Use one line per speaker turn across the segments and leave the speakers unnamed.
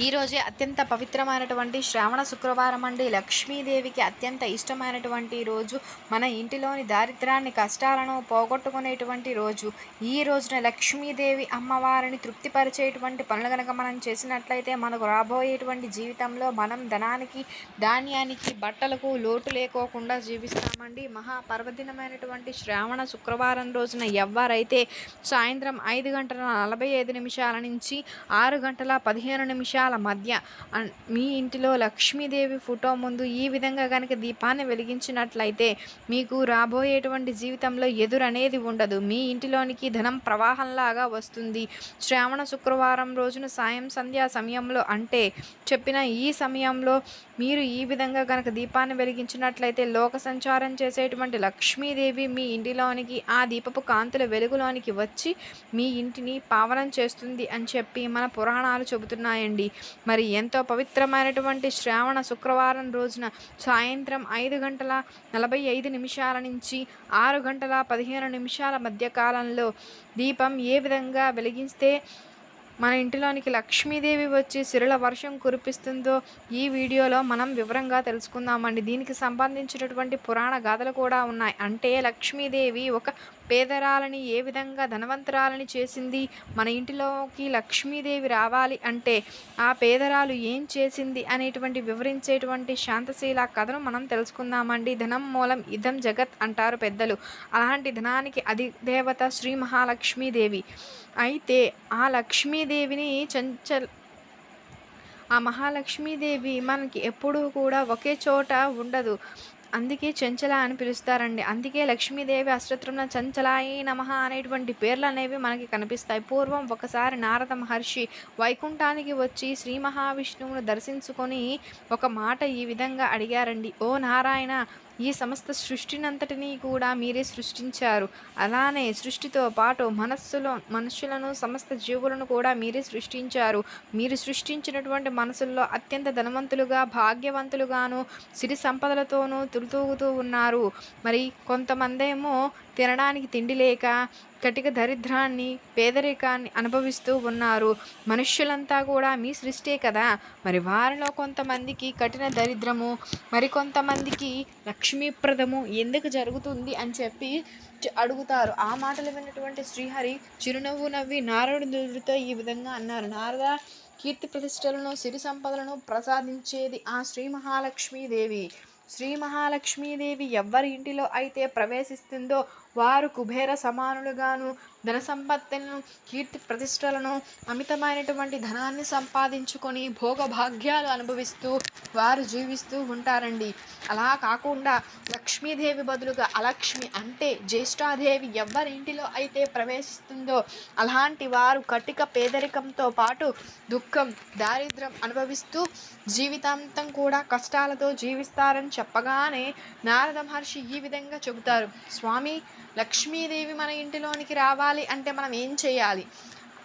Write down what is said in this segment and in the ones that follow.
ఈరోజే అత్యంత పవిత్రమైనటువంటి శ్రావణ శుక్రవారం అండి. లక్ష్మీదేవికి అత్యంత ఇష్టమైనటువంటి రోజు. మన ఇంటిలోని దారిద్రాన్ని కష్టాలను పోగొట్టుకునేటువంటి రోజు. ఈ రోజున లక్ష్మీదేవి అమ్మవారిని తృప్తిపరిచేటువంటి పనులు కనుక మనం చేసినట్లయితే మనకు రాబోయేటువంటి జీవితంలో మనం ధనానికి ధాన్యానికి బట్టలకు లోటు లేకోకుండా జీవిస్తామండి. మహాపర్వదినమైనటువంటి శ్రావణ శుక్రవారం రోజున ఎవరైతే సాయంత్రం ఐదు గంటల నలభై ఐదు నిమిషాల నుంచి ఆరు గంటల పదిహేను నిమిషాల మధ్య. మీ ఇంటిలో లక్ష్మీదేవి ఫోటో ముందు ఈ విధంగా కనుక దీపాన్ని వెలిగించినట్లయితే మీకు రాబోయేటువంటి జీవితంలో ఎదురనేది ఉండదు. మీ ఇంటిలోనికి ధనం ప్రవాహంలాగా వస్తుంది. శ్రావణ శుక్రవారం రోజున సాయం సంధ్యా సమయంలో అంటే చెప్పిన ఈ సమయంలో మీరు ఈ విధంగా కనుక దీపాన్ని వెలిగించినట్లయితే లోక సంచారం చేసేటువంటి లక్ష్మీదేవి మీ ఇంటిలోనికి ఆ దీపపు కాంతుల వెలుగులోనికి వచ్చి మీ ఇంటిని పావనం చేస్తుంది అని చెప్పి మన పురాణాలు చెబుతున్నాయండి. మరి ఎంతో పవిత్రమైనటువంటి శ్రావణ శుక్రవారం రోజున సాయంత్రం ఐదు గంటల నలభై ఐదు నిమిషాల నుంచి ఆరు గంటల పదిహేను నిమిషాల మధ్య కాలంలో దీపం ఏ విధంగా వెలిగిస్తే మన ఇంటిలోనికి లక్ష్మీదేవి వచ్చి సిరుల వర్షం కురిపిస్తుందో ఈ వీడియోలో మనం వివరంగా తెలుసుకుందామండి. దీనికి సంబంధించినటువంటి పురాణ గాథలు కూడా ఉన్నాయి. అంటే లక్ష్మీదేవి ఒక పేదరాలని ఏ విధంగా ధనవంతురాలని చేసింది? మన ఇంటిలోకి లక్ష్మీదేవి రావాలి అంటే ఆ పేదరాలు ఏం చేసింది అనేటువంటి వివరించేటువంటి శాంతశీల కథను మనం తెలుసుకుందామండి. ధనం మూలం ఇదం జగత్ అంటారు పెద్దలు. అలాంటి ధనానికి అధిదేవత శ్రీ మహాలక్ష్మీదేవి. అయితే ఆ లక్ష్మీదేవిని చంచల్ ఆ మహాలక్ష్మీదేవి మనకి ఎప్పుడూ కూడా ఒకే చోట ఉండదు. అందుకే చంచల అని పిలుస్తారండి. అందుకే లక్ష్మీదేవి అష్టత్రమున చంచలాయి నమః అనేటువంటి పేర్లు అనేవి మనకి కనిపిస్తాయి. పూర్వం ఒకసారి నారద మహర్షి వైకుంఠానికి వచ్చి శ్రీ మహావిష్ణువును దర్శించుకొని ఒక మాట ఈ విధంగా అడిగారండి. ఓ నారాయణ ఈ సమస్త సృష్టినంతటినీ కూడా మీరే సృష్టించారు. అలానే సృష్టితో పాటు మనస్సులో మనుషులను సమస్త జీవులను కూడా మీరే సృష్టించారు. మీరు సృష్టించినటువంటి మనసుల్లో అత్యంత ధనవంతులుగా భాగ్యవంతులుగాను సిరి సంపదలతోనూ తులుతూగుతూ ఉన్నారు. మరి కొంతమందేమో తినడానికి తిండి లేక కటిక దరిద్రాన్ని పేదరికాన్ని అనుభవిస్తూ ఉన్నారు. మనుష్యులంతా కూడా మీ సృష్టే కదా. మరి వారిలో కొంతమందికి కఠిన దరిద్రము మరికొంతమందికి లక్ష్మీప్రదము ఎందుకు జరుగుతుంది అని చెప్పి అడుగుతారు. ఆ మాటలు విన్నటువంటి శ్రీహరి చిరునవ్వు నవ్వి నారదుడితో ఈ విధంగా అన్నారు. నారద కీర్తి ప్రతిష్టలను సిరి సంపదలను ప్రసాదించేది ఆ శ్రీ మహాలక్ష్మీదేవి. శ్రీ మహాలక్ష్మీదేవి ఎవ్వరి ఇంటిలో అయితే ప్రవేశిస్తుందో వారు కుబేర సమానులుగాను ధన సంపత్తులను కీర్తి ప్రతిష్టలను అమితమైనటువంటి ధనాన్ని సంపాదించుకొని భోగభాగ్యాలు అనుభవిస్తూ వారు జీవిస్తూ ఉంటారండి. అలా కాకుండా లక్ష్మీదేవి బదులుగా అలక్ష్మి అంటే జ్యేష్ఠాదేవి ఎవరి ఇంటిలో అయితే ప్రవేశిస్తుందో అలాంటి వారు కటిక పేదరికంతో పాటు దుఃఖం దారిద్ర్యం అనుభవిస్తూ జీవితాంతం కూడా కష్టాలతో జీవిస్తారని చెప్పగానే నారద మహర్షి ఈ విధంగా చెబుతారు. స్వామి లక్ష్మీదేవి మన ఇంటిలోనికి రావాలి అంటే మనం ఏం చేయాలి?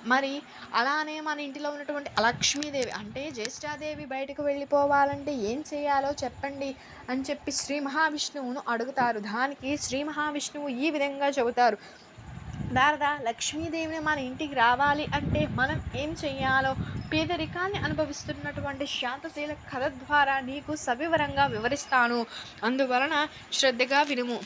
మరి అలానే మన ఇంటిలో ఉన్నటువంటి అలక్ష్మీదేవి అంటే జ్యేష్ఠాదేవి బయటకు వెళ్ళిపోవాలంటే ఏం చేయాలో చెప్పండి అని చెప్పి శ్రీ మహావిష్ణువును అడుగుతారు. దానికి శ్రీ మహావిష్ణువు ఈ విధంగా చెబుతారు. నారద లక్ష్మీదేవిని మన ఇంటికి రావాలి అంటే మనం ఏం చేయాలో పేదరికాన్ని అనుభవిస్తున్నటువంటి శాంతశీల కథ ద్వారా నీకు సవివరంగా వివరిస్తాను. అందువలన శ్రద్ధగా వినుము.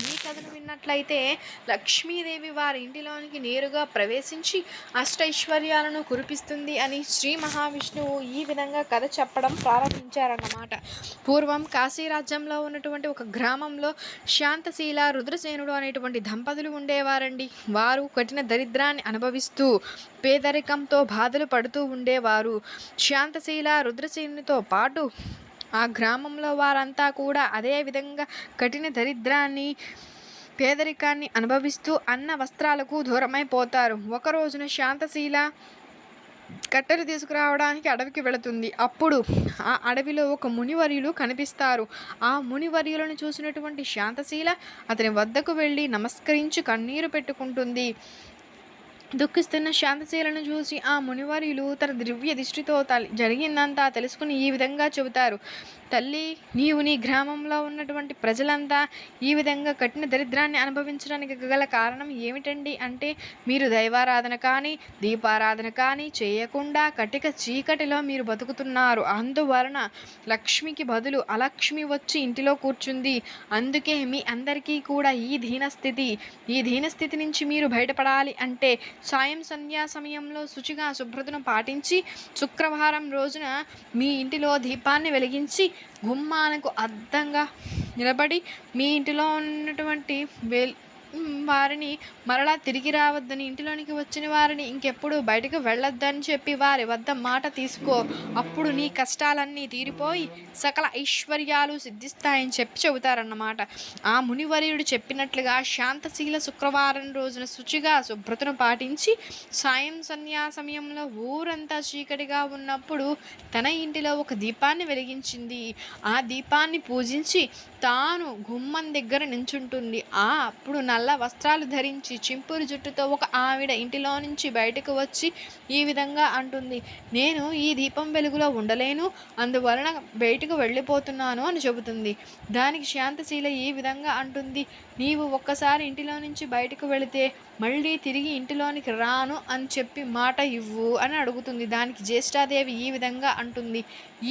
ఈ కథను విన్నట్లయితే లక్ష్మీదేవి వారి ఇంటిలోనికి నేరుగా ప్రవేశించి అష్టైశ్వర్యాలను కురిపిస్తుంది అని శ్రీ మహావిష్ణువు ఈ విధంగా కథ చెప్పడం ప్రారంభించారన్నమాట. పూర్వం కాశీరాజ్యంలో ఉన్నటువంటి ఒక గ్రామంలో శాంతశీల రుద్రసేనుడు అనేటువంటి దంపతులు ఉండేవారండి. వారు కఠిన దరిద్రాన్ని అనుభవిస్తూ పేదరికంతో బాధలు పడుతూ ఉండేవారు. శాంతశీల రుద్రసేనునితో పాటు ఆ గ్రామంలో వారంతా కూడా అదే విధంగా కఠిన దరిద్రాన్ని పేదరికాన్ని అనుభవిస్తూ అన్న వస్త్రాలకు దూరమైపోతారు. ఒకరోజున శాంతశీల కట్టెలు తీసుకురావడానికి అడవికి వెళుతుంది. అప్పుడు ఆ అడవిలో ఒక మునివర్యులు కనిపిస్తారు. ఆ మునివర్యులను చూసినటువంటి శాంతశీల అతని వద్దకు వెళ్ళి నమస్కరించి కన్నీరు పెట్టుకుంటుంది. దుఃఖిస్తున్న శాంతశీలను చూసి ఆ మునివర్యులు తన దివ్య దిష్టితో జరిగిందంతా తెలుసుకుని ఈ విధంగా చెబుతారు. తల్లి నీవు నీ గ్రామంలో ఉన్నటువంటి ప్రజలంతా ఈ విధంగా కఠిన దరిద్రాన్ని అనుభవించడానికి గల కారణం ఏమిటండి అంటే మీరు దైవారాధన కానీ దీపారాధన కానీ చేయకుండా కటిక చీకటిలో మీరు బతుకుతున్నారు. అందువలన లక్ష్మికి బదులు అలక్ష్మి వచ్చి ఇంటిలో కూర్చుంది. అందుకే మీ అందరికీ కూడా ఈ దీనస్థితి ఈ దీనస్థితి నుంచి మీరు బయటపడాలి అంటే సాయం సంధ్యా సమయంలో శుచిగా శుభ్రతను పాటించి శుక్రవారం రోజున మీ ఇంటిలో దీపాన్ని వెలిగించి గుమ్మాలకు అద్దంగా నిలబడి మీ ఇంటిలో ఉన్నటువంటి వెల్ వారిని మరలా తిరిగి రావద్దని ఇంటిలోనికి వచ్చిన వారిని ఇంకెప్పుడు బయటకు వెళ్ళొద్దని చెప్పి వారి వద్ద మాట తీసుకో. అప్పుడు నీ కష్టాలన్నీ తీరిపోయి సకల ఐశ్వర్యాలు సిద్ధిస్తాయని చెప్పి చెబుతారన్నమాట. ఆ మునివర్యుడు చెప్పినట్లుగా శాంతశీల శుక్రవారం రోజున శుచిగా శుభ్రతను పాటించి సాయం సంధ్యా సమయంలో ఊరంతా చీకటిగా ఉన్నప్పుడు తన ఇంటిలో ఒక దీపాన్ని వెలిగించింది. ఆ దీపాన్ని పూజించి తాను గుమ్మం దగ్గర నించుంటుంది. ఆ అప్పుడు నల్ల వస్త్రాలు ధరించి చింపురు జుట్టుతో ఒక ఆవిడ ఇంటిలో నుంచి బయటకు వచ్చి ఈ విధంగా అంటుంది. నేను ఈ దీపం వెలుగులో ఉండలేను. అందువలన బయటకు వెళ్ళిపోతున్నాను అని చెబుతుంది. దానికి శాంతశీల ఈ విధంగా అంటుంది. నీవు ఒక్కసారి ఇంటిలో నుంచి బయటకు వెళితే మళ్ళీ తిరిగి ఇంటిలోనికి రాను అని చెప్పి మాట ఇవ్వు అని అడుగుతుంది. దానికి జ్యేష్ఠాదేవి ఈ విధంగా అంటుంది.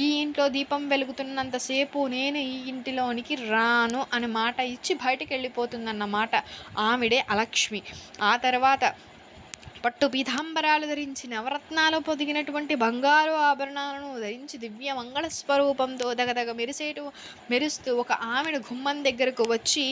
ఈ ఇంట్లో దీపం వెలుగుతున్నంతసేపు నేను ఈ ఇంటిలోనికి రాను అని మాట ఇచ్చి బయటికి వెళ్ళిపోతుందన్నమాట. ఆవిడే అలక్ష్మి. ఆ తర్వాత పట్టు పీతాంబరాలు ధరించి నవరత్నాలు పొదిగినటువంటి బంగారు ఆభరణాలను ధరించి దివ్య మంగళ స్వరూపంతో దగదగ మెరిసేటు మెరుస్తూ ఒక ఆమెను గుమ్మం దగ్గరకు వచ్చి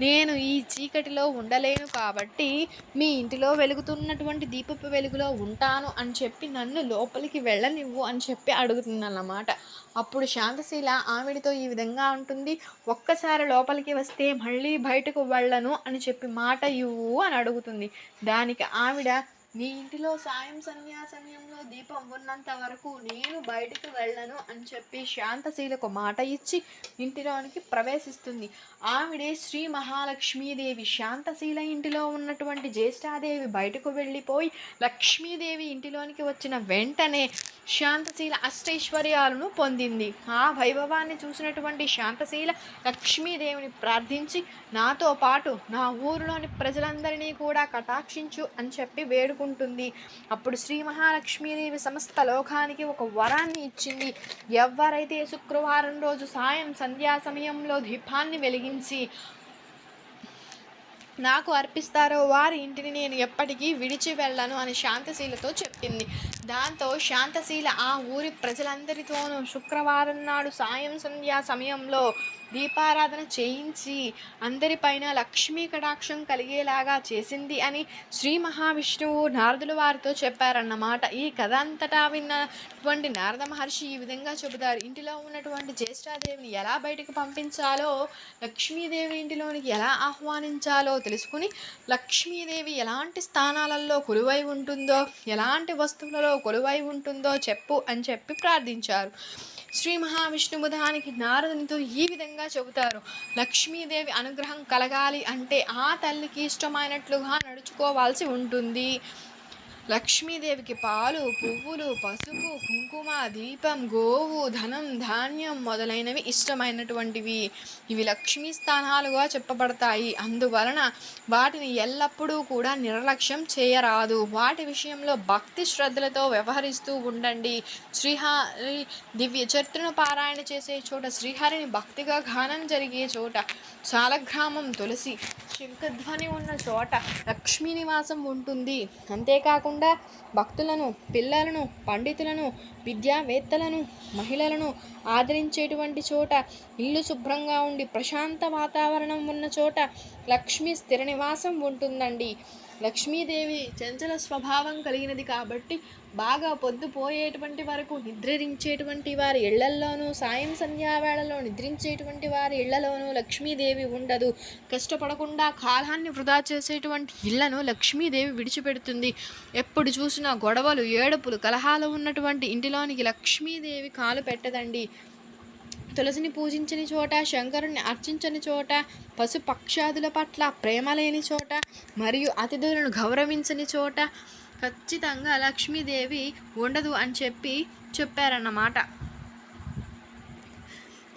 నేను ఈ చీకటిలో ఉండలేను కాబట్టి మీ ఇంటిలో వెలుగుతున్నటువంటి దీపపు వెలుగులో ఉంటాను అని చెప్పి నన్ను లోపలికి వెళ్ళనివ్వు అని చెప్పి అడుగుతుందన్నమాట. అప్పుడు శాంతశీల ఆవిడతో ఈ విధంగా ఉంటుంది ఒక్కసారి లోపలికి వస్తే మళ్ళీ బయటకు వెళ్ళను అని చెప్పి మాట ఇవ్వు అని అడుగుతుంది. దానికి ఆవిడ నీ ఇంటిలో సాయం సంధ్యా సమయంలో దీపం ఉన్నంత వరకు నేను బయటకు వెళ్ళను అని చెప్పి శాంతశీలకు మాట ఇచ్చి ఇంటిలోనికి ప్రవేశిస్తుంది. ఆవిడే శ్రీ మహాలక్ష్మీదేవి. శాంతశీల ఇంటిలో ఉన్నటువంటి జ్యేష్ఠాదేవి బయటకు వెళ్ళిపోయి లక్ష్మీదేవి ఇంటిలోనికి వచ్చిన వెంటనే శాంతశీల అష్టైశ్వర్యాలను పొందింది. ఆ వైభవాన్ని చూసినటువంటి శాంతశీల లక్ష్మీదేవిని ప్రార్థించి నాతో పాటు నా ఊరిలోని ప్రజలందరినీ కూడా కటాక్షించు అని చెప్పి వేడుకుంటుంది. అప్పుడు శ్రీ మహాలక్ష్మీదేవి సమస్త లోకానికి ఒక వరాన్ని ఇచ్చింది. ఎవరైతే శుక్రవారం రోజు సాయం సంధ్యా సమయంలో దీపాన్ని వెలిగించి నాకు అర్పిస్తారో వారి ఇంటిని నేను ఎప్పటికీ విడిచి వెళ్ళను అని శాంతశీలతో చెప్పింది. దాంతో శాంతశీల ఆ ఊరి ప్రజలందరితోనూ శుక్రవారం నాడు సాయం సంధ్యా సమయంలో దీపారాధన చేయించి అందరిపైన లక్ష్మీ కటాక్షం కలిగేలాగా చేసింది అని శ్రీ మహావిష్ణువు నారదుల వారితో చెప్పారన్నమాట. ఈ కథ అంతటా విన్నటువంటి నారద మహర్షి ఈ విధంగా చెబుతారు. ఇంటిలో ఉన్నటువంటి జ్యేష్ఠాదేవిని ఎలా బయటకు పంపించాలో లక్ష్మీదేవి ఇంటిలోనికి ఎలా ఆహ్వానించాలో తెలుసుకుని లక్ష్మీదేవి ఎలాంటి స్థానాలలో కొలువై ఉంటుందో ఎలాంటి వస్తువులలో కొలువై ఉంటుందో చెప్పు అని చెప్పి ప్రార్థించారు. శ్రీ మహావిష్ణువు దానికి నారదునితో ఈ విధంగా చెబుతారు. లక్ష్మీదేవి అనుగ్రహం కలగాలి అంటే ఆ తల్లికి ఇష్టమైనట్లుగా నడుచుకోవాల్సి ఉంటుంది. లక్ష్మీదేవికి పాలు పువ్వులు పసుపు కుంకుమ దీపం గోవు ధనం ధాన్యం మొదలైనవి ఇష్టమైనటువంటివి. ఇవి లక్ష్మీ స్థానాలుగా చెప్పబడతాయి. అందువలన వాటిని ఎల్లప్పుడూ కూడా నిర్లక్ష్యం చేయరాదు. వాటి విషయంలో భక్తి శ్రద్ధలతో వ్యవహరిస్తూ ఉండండి. శ్రీహరి దివ్య చరిత్రను పారాయణ చేసే చోట శ్రీహరిని భక్తిగా గానం జరిగే చోట చాలగ్రామం తులసి శంఖధ్వని ఉన్న చోట లక్ష్మీ నివాసం ఉంటుంది. అంతేకాకుండా భక్తులను పిల్లలను పండితులను విద్యావేత్తలను మహిళలను ఆదరించేటువంటి చోట ఇల్లు శుభ్రంగా ఉండి ప్రశాంత వాతావరణం ఉన్న చోట లక్ష్మీ స్థిర నివాసం ఉంటుందండి. లక్ష్మీదేవి చంచల స్వభావం కలిగినది కాబట్టి బాగా పొద్దుపోయేటువంటి వరకు నిద్రించేటువంటి వారి ఇళ్ళల్లోనూ సాయం సంధ్యావేళలో నిద్రించేటువంటి వారి ఇళ్ళలోనూ లక్ష్మీదేవి ఉండదు. కష్టపడకుండా కాలాన్ని వృధా చేసేటువంటి ఇళ్ళను లక్ష్మీదేవి విడిచిపెడుతుంది. ఎప్పుడు చూసినా గొడవలు ఏడుపులు కలహాలు ఉన్నటువంటి ఇంటిలోనికి లక్ష్మీదేవి కాలు పెట్టదండి. తులసిని పూజించని చోట శంకరుని అర్చించని చోట పశు పక్షాదుల పట్ల ప్రేమ లేని చోట మరియు అతిథులను గౌరవించని చోట ఖచ్చితంగా లక్ష్మీదేవి ఉండదు అని చెప్పి చెప్పారన్నమాట.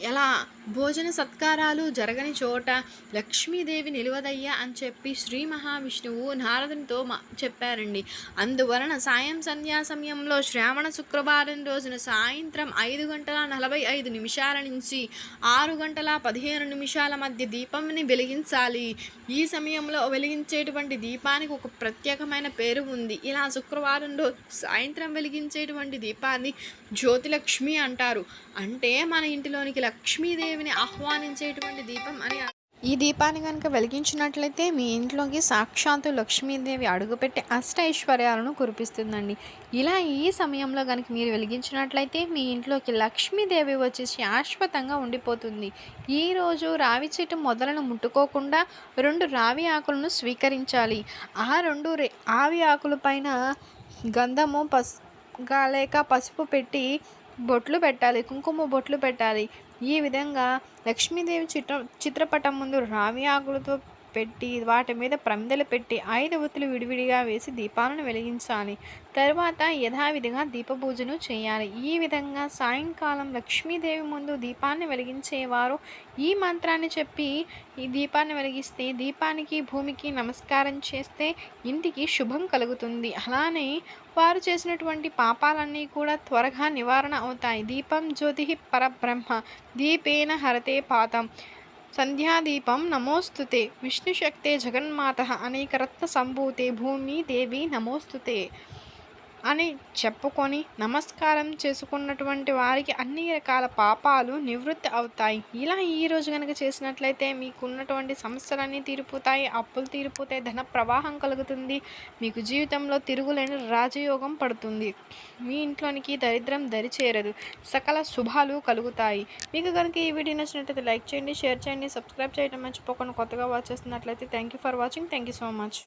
ఎలా భోజన సత్కారాలు జరగని చోట లక్ష్మీదేవి నిలువదయ్యా అని చెప్పి శ్రీ మహావిష్ణువు నారదునితో మా చెప్పారండి. అందువలన సాయం సంధ్యా సమయంలో శ్రావణ శుక్రవారం రోజున సాయంత్రం ఐదు గంటల నలభై ఐదు నిమిషాల నుంచి ఆరు గంటల పదిహేను నిమిషాల మధ్య దీపంని వెలిగించాలి. ఈ సమయంలో వెలిగించేటువంటి దీపానికి ఒక ప్రత్యేకమైన పేరు ఉంది. ఇలా శుక్రవారం రోజు సాయంత్రం వెలిగించేటువంటి దీపాన్ని జ్యోతిలక్ష్మి అంటారు. అంటే మన ఇంటిలోనికి లక్ష్మీదేవి లక్ష్మీదేవిని ఆహ్వానించేటువంటి దీపం అని ఈ దీపాన్ని కనుక వెలిగించినట్లయితే మీ ఇంట్లోకి సాక్షాత్తు లక్ష్మీదేవి అడుగుపెట్టి అష్ట ఐశ్వర్యాలను కురిపిస్తుందండి. ఇలా ఈ సమయంలో కనుక మీరు వెలిగించినట్లయితే మీ ఇంట్లోకి లక్ష్మీదేవి వచ్చి శాశ్వతంగా ఉండిపోతుంది. ఈరోజు రావి చెట్టు మొదలను ముట్టుకోకుండా రెండు రావి ఆకులను స్వీకరించాలి. ఆ రెండు రే- ఆవి ఆకుల పైన గంధము పసు లేక పసుపు పెట్టి బొట్లు పెట్టాలి కుంకుమ బొట్లు పెట్టాలి. ఈ విధంగా లక్ష్మీదేవి చిత్ర చిత్రపటం ముందు రావి ఆకులతో పెట్టి వాటి మీద ప్రమిదలు పెట్టి ఐదు ఒత్తులు విడివిడిగా వేసి దీపాలను వెలిగించాలి. తర్వాత యథావిధిగా దీపపూజను చేయాలి. ఈ విధంగా సాయంకాలం లక్ష్మీదేవి ముందు దీపాన్ని వెలిగించేవారు. ఈ మంత్రాన్ని చెప్పి ఈ దీపాన్ని వెలిగిస్తే దీపానికి భూమికి నమస్కారం చేస్తే ఇంటికి శుభం కలుగుతుంది. అలానే వారు చేసినటువంటి పాపాలన్నీ కూడా త్వరగా నివారణ అవుతాయి. దీపం జ్యోతి పరబ్రహ్మ. దీపేన హరతే పాతం. సంధ్యాదీపం నమోస్తుతే విష్ణుశక్తే జగన్మాత అనేకరత్న సంభూతే భూమి దేవి నమోస్తుతే. అని చెప్పుకొని నమస్కారం చేసుకున్నటువంటి వారికి అన్ని రకాల పాపాలు నివృత్తి అవుతాయి. ఇలా ఈ రోజు కనుక చేసినట్లయితే మీకున్నటువంటి సమస్యలన్నీ తీరిపోతాయి అప్పులు తీరిపోతాయి ధన ప్రవాహం కలుగుతుంది మీకు జీవితంలో తిరుగులేని రాజయోగం పడుతుంది. మీ ఇంట్లోనికి దరిద్రం దరిచేరదు సకల శుభాలు కలుగుతాయి. మీకు కనుక ఈ వీడియో నచ్చినట్లయితే లైక్ చేయండి షేర్ చేయండి సబ్స్క్రైబ్ చేయడం మర్చిపోకుండా కొత్తగా వాచ్ చేస్తున్నట్లయితే thank you for watching thank you so much.